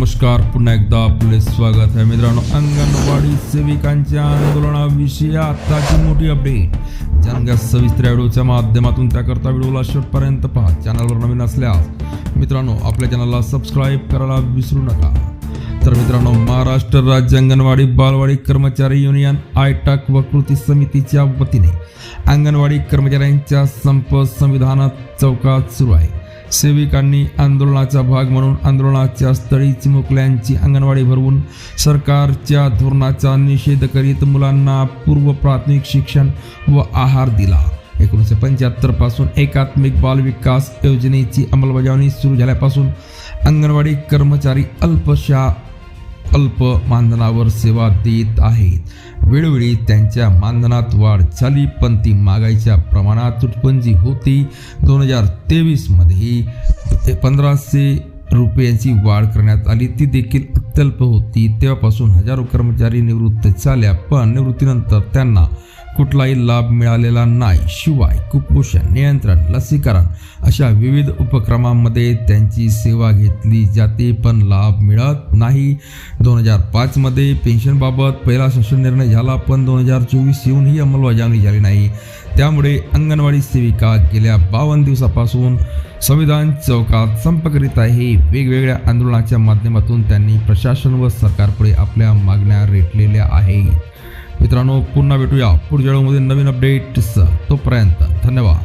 नमस्कार पुन्हा एकदा आपले स्वागत आहे मित्रांनो. अंगणवाडी सेविकांच्या आंदोलनाविषयी आताची मोठी अपडेट जनगा सविस्तर व्हिडिओच्या माध्यमातून त्याकरता व्हिडिओला शेवटपर्यंत पहा. चॅनलवर नवीन असल्यास मित्रांनो आपल्या चॅनलला सबस्क्राईब करायला विसरू नका. तर मित्रांनो महाराष्ट्र राज्य अंगणवाडी बालवाडी कर्मचारी युनियन आयटक व कृती समितीच्या वतीने अंगणवाडी कर्मचाऱ्यांच्या संप संविधानात चौकात सुरू आहे. सेविकांनी आंदोलनाचा भाग म्हणून आंदोलनाच्या स्थळी चिमुकल्यांची अंगणवाडी भरवून सरकारच्या धोरणाचा निषेध करीत मुलांना पूर्व प्राथमिक शिक्षण व आहार दिला. एकोणीसशे पंच्याहत्तरपासून एकात्मिक बाल विकास योजनेची अंमलबजावणी सुरू झाल्यापासून अंगणवाडी कर्मचारी अल्पशा अल्प मानधनावर सेवा देत आहेत. वेळोवेळी त्यांच्या मानधनात वाढ झाली पण ती मागायच्या प्रमाणात तुटपंजी होती. दोन हजार तेवीसमध्ये पंधराशे रुपयांची वाढ करण्यात आली. ती देखील अत्यल्प होती. तेव्हापासून हजारो कर्मचारी निवृत्त झाल्या पण निवृत्तीनंतर त्यांना कुठलाही लाभ मिळालेला नाही. शिवाय कुपोषण नियंत्रण लसीकरण अशा विविध उपक्रमांमध्ये त्यांची सेवा घेतली जाते पण लाभ मिळत नाही. दोन हजार पाचमध्ये पेन्शनबाबत पहिला शासन निर्णय झाला पण दोन हजार चोवीस येऊनही अंमलबजावणी झाली नाही. त्यामुळे अंगणवाडी सेविका गेल्या बावन्न दिवसापासून संविधान चौकात संप करीत आहे. वेगवेगळ्या आंदोलनाच्या माध्यमातून त्यांनी प्रशासन व सरकारपुढे आपल्या मागण्या रेटलेल्या आहेत. मित्रांनो पुन्हा भेटूया पुढच्या वेळेमध्ये नवीन अपडेट्स तोपर्यंत धन्यवाद.